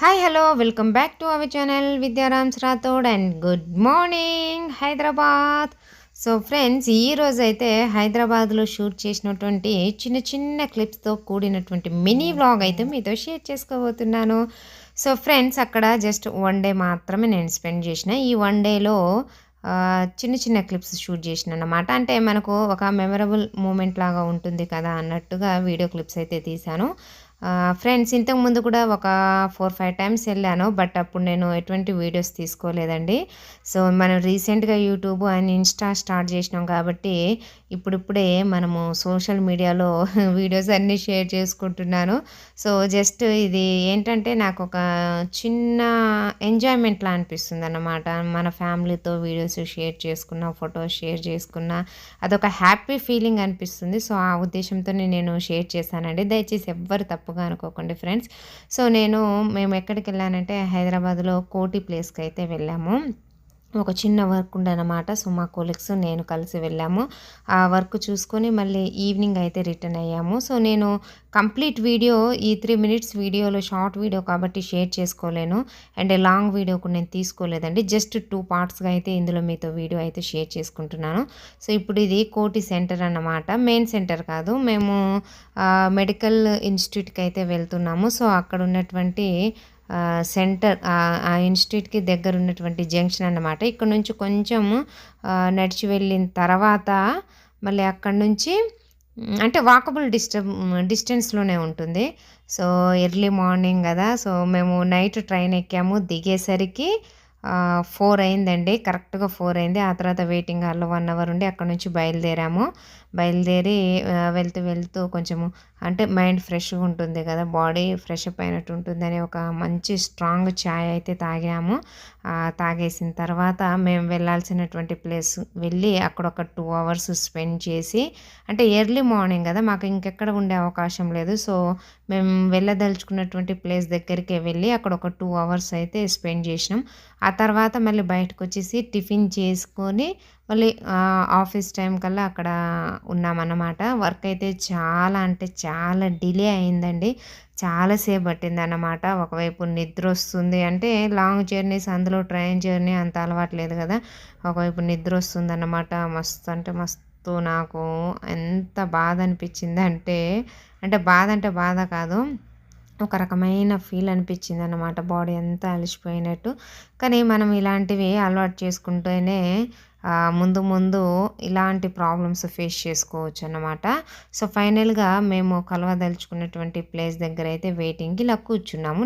Hi hello welcome back to our channel Vidyarams Rathod and good morning Hyderabad so friends ఈరోజు అయితే హైదరాబాద్లో shoot చేసినటువంటి చిన్న చిన్న క్లిప్స్తో కూడినటువంటి మినీ వ్లాగ్ అయితే మీతో షేర్ చేసుకోబోతున్నాను. సో ఫ్రెండ్స్ అక్కడ జస్ట్ వన్ డే మాత్రమే నేను స్పెండ్ చేసిన. ఈ వన్ డేలో చిన్న చిన్న క్లిప్స్ షూట్ చేసిన అన్నమాట. అంటే మనకు ఒక మెమరబుల్ మూమెంట్ లాగా ఉంటుంది కదా అన్నట్టుగా వీడియో క్లిప్స్ అయితే తీశాను. ఫ్రెండ్స్ ఇంతకు ముందు కూడా ఒక ఫోర్ ఫైవ్ టైమ్స్ వెళ్ళాను బట్ అప్పుడు నేను ఎటువంటి వీడియోస్ తీసుకోలేదండి. సో మనం రీసెంట్గా యూట్యూబ్ అండ్ ఇన్స్టా స్టార్ట్ చేసినాం కాబట్టి ఇప్పుడిప్పుడే మనము సోషల్ మీడియాలో వీడియోస్ అన్నీ షేర్ చేసుకుంటున్నాను. సో జస్ట్ ఇది ఏంటంటే నాకు ఒక చిన్న ఎంజాయ్మెంట్లా అనిపిస్తుంది అన్నమాట మన ఫ్యామిలీతో వీడియోస్ షేర్ చేసుకున్న ఫొటోస్ షేర్ చేసుకున్న అదొక హ్యాపీ ఫీలింగ్ అనిపిస్తుంది. సో ఆ ఉద్దేశంతో నేను షేర్ చేశానండి. దయచేసి ఎవ్వరు తప్ప తప్పుగా అనుకోకండి ఫ్రెండ్స్. సో నేను మేము ఎక్కడికి వెళ్ళానంటే హైదరాబాద్లో కోటి ప్లేస్కి అయితే వెళ్ళాము. ఒక చిన్న వర్క్ ఉండనమాట. సో మా కొలీగ్స్ నేను కలిసి వెళ్ళాము. ఆ వర్క్ చూసుకొని మళ్ళీ ఈవినింగ్ అయితే రిటర్న్ అయ్యాము. సో నేను కంప్లీట్ వీడియో ఈ త్రీ మినిట్స్ వీడియోలో షార్ట్ వీడియో కాబట్టి షేర్ చేసుకోలేను. అండ్ లాంగ్ వీడియో కూడా నేను తీసుకోలేదండి. జస్ట్ టూ పార్ట్స్గా అయితే ఇందులో మీతో వీడియో అయితే షేర్ చేసుకుంటున్నాను. సో ఇప్పుడు ఇది కోటి సెంటర్ అన్నమాట. మెయిన్ సెంటర్ కాదు. మేము మెడికల్ ఇన్స్టిట్యూట్కి అయితే వెళ్తున్నాము. సో అక్కడ ఉన్నటువంటి సెంటర్ ఆ ఇన్స్టిట్యూట్కి దగ్గర ఉన్నటువంటి జంక్షన్ అన్నమాట. ఇక్కడ నుంచి కొంచెం నడిచి వెళ్ళిన తర్వాత మళ్ళీ అక్కడ నుంచి అంటే వాకబుల్ డిస్టబ్ డిస్టెన్స్లోనే ఉంటుంది. సో ఎర్లీ మార్నింగ్ కదా. సో మేము నైట్ ట్రైన్ ఎక్కాము. దిగేసరికి ఫోర్ అయిందండి. కరెక్ట్గా ఫోర్ అయింది. ఆ తర్వాత వెయిటింగ్ హాల్లో వన్ అవర్ ఉండి అక్కడ నుంచి బయలుదేరాము. బయలుదేరి వెళ్తూ వెళ్తూ కొంచెము అంటే మైండ్ ఫ్రెష్గా ఉంటుంది కదా బాడీ ఫ్రెష్ అప్ అయినట్టు ఉంటుందని ఒక మంచి స్ట్రాంగ్ ఛాయ్ అయితే తాగాము. తాగేసిన తర్వాత మేము వెళ్ళాల్సినటువంటి ప్లేస్ వెళ్ళి అక్కడ ఒక టూ అవర్స్ స్పెండ్ చేసి అంటే ఎర్లీ మార్నింగ్ కదా మాకు ఇంకెక్కడ ఉండే అవకాశం లేదు. సో మేము వెళ్ళదలుచుకున్నటువంటి ప్లేస్ దగ్గరికి వెళ్ళి అక్కడ ఒక టూ అవర్స్ అయితే స్పెండ్ చేసినాం. ఆ తర్వాత మళ్ళీ బయటకు వచ్చేసి టిఫిన్ చేసుకొని మళ్ళీ ఆఫీస్ టైం కల్లా అక్కడ ఉన్నామన్నమాట. వర్క్ అయితే చాలా అంటే చాలా డిలే అయిందండి. చాలాసేపు పట్టింది అన్నమాట ఒకవైపు నిద్ర వస్తుంది అంటే లాంగ్ జర్నీస్ అందులో ట్రైన్ జర్నీ అంత అలవాట్లేదు కదా. ఒకవైపు నిద్ర వస్తుంది అన్నమాట మస్తు అంటే మస్తు నాకు ఎంత బాధ అనిపించింది అంటే అంటే బాధ అంటే బాధ కాదు. ఒక రకమైన ఫీల్ అనిపించింది అనమాట బాడీ అంతా అలసిపోయినట్టు. కానీ మనం ఇలాంటివి అలవాటు చేసుకుంటూనే ముందు ముందు ఇలాంటి ప్రాబ్లమ్స్ ఫేస్ చేసుకోవచ్చు అన్నమాట సో ఫైనల్గా మేము కలవదలుచుకున్నటువంటి ప్లేస్ దగ్గర అయితే వెయిటింగ్కి ఇలా కూర్చున్నాము.